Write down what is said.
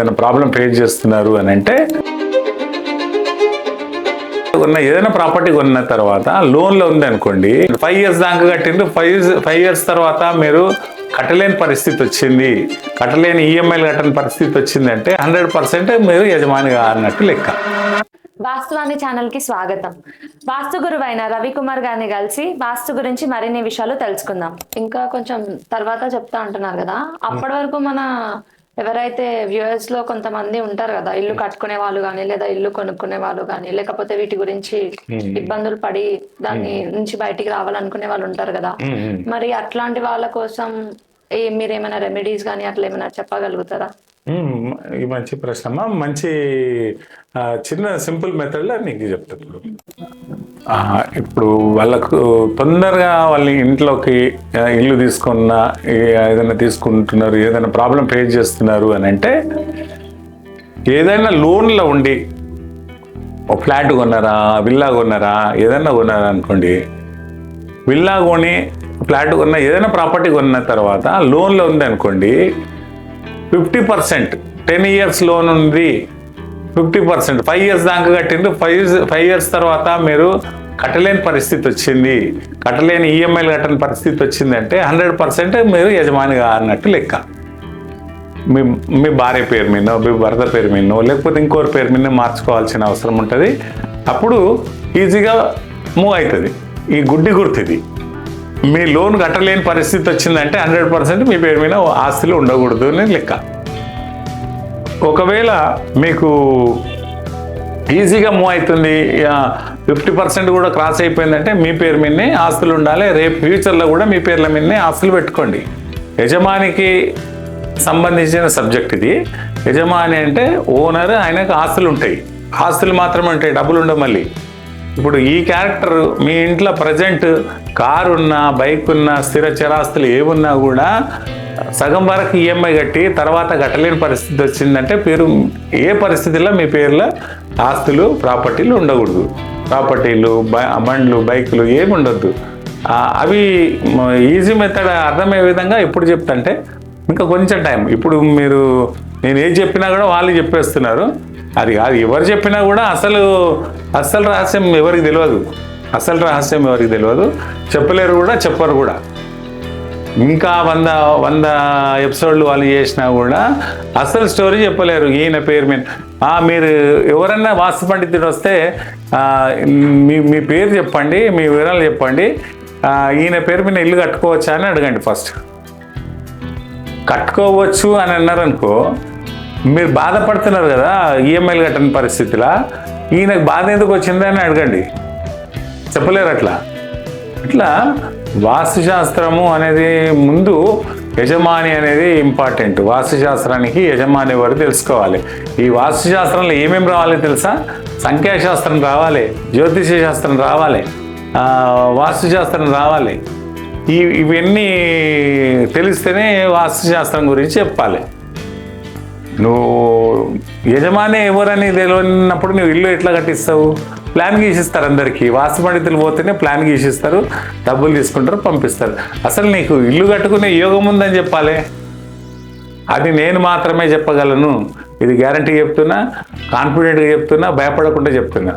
ఏదైనా problem face చేస్తున్నారు అని అంటే ఉన్న ఏదైనా ప్రాపర్టీ కొన్న తర్వాత లోన్లో ఉంది అనుకోండి ఫైవ్ ఇయర్స్ దాకా కట్టిండ్రు ఫైవ్ ఫైవ్ ఇయర్స్ తర్వాత మీరు కట్టలేని పరిస్థితి వచ్చింది. కట్టలేని ఈఎంఐలు కట్టని పరిస్థితి వచ్చింది అంటే హండ్రెడ్ పర్సెంట్ మీరు యజమానిగా అన్నట్టు లెక్క. వాస్తువాణి ఛానల్కి స్వాగతం. వాస్తు గురువైన రవికుమార్ గారిని కలిసి వాస్తు గురించి మరిన్ని విషయాలు తెలుసుకుందాం. ఇంకా కొంచెం తర్వాత చెప్తా అంటున్నారు కదా అప్పటి వరకు మన ఎవరైతే వ్యూయర్స్లో కొంతమంది ఉంటారు కదా ఇల్లు కట్టుకునే వాళ్ళు కానీ లేదా ఇల్లు కొనుక్కునే వాళ్ళు కానీ లేకపోతే వీటి గురించి ఇబ్బందులు పడి దాన్ని నుంచి బయటికి రావాలనుకునే వాళ్ళు ఉంటారు కదా. మరి అట్లాంటి వాళ్ళ కోసం మీరు ఏమైనా రెమెడీస్ కానీ అట్లా ఏమైనా చెప్పగలుగుతారా? మంచి ప్రశ్న. అమ్మా మంచి చిన్న సింపుల్ మెథడ్లో నీకు చెప్తాను ఇప్పుడు వాళ్ళకు తొందరగా వాళ్ళ ఇంట్లోకి ఇల్లు తీసుకున్న ఏదైనా తీసుకుంటున్నారు ఏదైనా ప్రాబ్లం ఫేస్ చేస్తున్నారు అని అంటే ఏదైనా లోన్లో ఉండి ఒక ఫ్లాట్ కొన్నారా విల్లా కొన్నారా ఏదైనా కొన్నారా అనుకోండి విల్లా కొని ఫ్లాట్ కొన్న ఏదైనా ప్రాపర్టీ కొన్న తర్వాత లోన్లో ఉంది అనుకోండి fifty percent ten years loan ఉంది ఫిఫ్టీ పర్సెంట్. ఫైవ్ ఇయర్స్ దాకా కట్టిండ్రు. ఫైవ్ ఇయర్స్ ఫైవ్ ఇయర్స్ తర్వాత మీరు కట్టలేని పరిస్థితి వచ్చింది. కట్టలేని ఈఎంఐలు కట్టని పరిస్థితి వచ్చింది అంటే హండ్రెడ్ పర్సెంట్ మీరు యజమానిగా అన్నట్టు లెక్క. మీ మీ భార్య పేరు మీదో మీ భర్త పేరు మీదనో లేకపోతే ఇంకోరి పేరు మీద మార్చుకోవాల్సిన అవసరం ఉంటుంది. అప్పుడు ఈజీగా మూవ్ అవుతుంది ఈ గుడ్డి గుర్తుంది. మీ లోన్ కట్టలేని పరిస్థితి వచ్చిందంటే హండ్రెడ్ పర్సెంట్ మీ పేరు మీద ఆస్తులు ఉండకూడదు అని లెక్క. ఒకవేళ మీకు ఈజీగా మూవ్ అవుతుంది ఫిఫ్టీ పర్సెంట్ కూడా క్రాస్ అయిపోయిందంటే మీ పేరు మీదనే ఆస్తులు ఉండాలి. రేపు ఫ్యూచర్లో కూడా మీ పేర్ల మీదనే ఆస్తులు పెట్టుకోండి. యజమానికి సంబంధించిన సబ్జెక్ట్ ఇది. యజమాని అంటే ఓనర్ ఆయనకు ఆస్తులు ఉంటాయి. ఆస్తులు మాత్రమే ఉంటాయి డబ్బులు ఉండవు మళ్ళీ. ఇప్పుడు ఈ క్యారెక్టర్ మీ ఇంట్లో ప్రజెంట్ కారు ఉన్నా బైక్ ఉన్నా స్థిర చరాస్తులు ఏమున్నా కూడా సగం వరకు ఈఎంఐ కట్టి తర్వాత కట్టలేని పరిస్థితి వచ్చిందంటే పేరు ఏ పరిస్థితిలో మీ పేర్లో ఆస్తులు ప్రాపర్టీలు ఉండకూడదు. ప్రాపర్టీలు బ- బండ్లు బైకులు ఏమి ఉండొద్దు. అవి ఈజీ మెథడ్ అర్థమయ్యే విధంగా ఎప్పుడు చెప్తాంటే ఇంకా కొంచెం టైం ఇప్పుడు మీరు నేను ఏది చెప్పినా కూడా వాళ్ళు చెప్పేస్తున్నారు. అది కాదు ఎవరు చెప్పినా కూడా అసలు అసలు రహస్యం ఎవరికి తెలియదు అసలు రహస్యం ఎవరికి తెలియదు చెప్పలేరు కూడా చెప్పరు కూడా. ఇంకా వంద వంద ఎపిసోడ్లు వాళ్ళు చేసినా కూడా అసలు స్టోరీ చెప్పలేరు. ఈయన పేరు మీద. మీరు ఎవరన్నా వాస్తు పండితుడు వస్తే మీ మీ పేరు చెప్పండి మీ వివరాలు చెప్పండి. ఈయన పేరు మీద ఇల్లు కట్టుకోవచ్చా అని అడగండి ఫస్ట్. కట్టుకోవచ్చు అని అన్నారనుకో మీరు బాధపడుతున్నారు కదా ఈఎంఐలు కట్టని పరిస్థితిలో ఈయనకు బాధ ఎందుకు వచ్చిందని అడగండి. చెప్పలేరు అట్లా. ఇట్లా వాస్తుశాస్త్రము అనేది ముందు యజమాని అనేది ఇంపార్టెంట్ వాస్తుశాస్త్రానికి యజమాని వారు తెలుసుకోవాలి? ఈ వాస్తుశాస్త్రంలో ఏమేమి రావాలి తెలుసా? సంఖ్యాశాస్త్రం రావాలి జ్యోతిష శాస్త్రం రావాలి వాస్తుశాస్త్రం రావాలి. ఈ ఇవన్నీ తెలిస్తేనే వాస్తుశాస్త్రం గురించి చెప్పాలి. నువ్వు యజమాని ఎవరని తెలియనప్పుడు నువ్వు ఇల్లు ఎట్లా కట్టిస్తావు? ప్లాన్ గీసిస్తారు అందరికీ. వాస్తు పండితులు పోతేనే ప్లాన్ గీసిస్తారు. డబ్బులు తీసుకుంటారు పంపిస్తారు. అసలు నీకు ఇల్లు కట్టుకునే యోగం ఉందని చెప్పాలి? అది నేను మాత్రమే చెప్పగలను. ఇది గ్యారంటీ చెప్తున్నా కాన్ఫిడెంట్గా చెప్తున్నా భయపడకుండా చెప్తున్నా.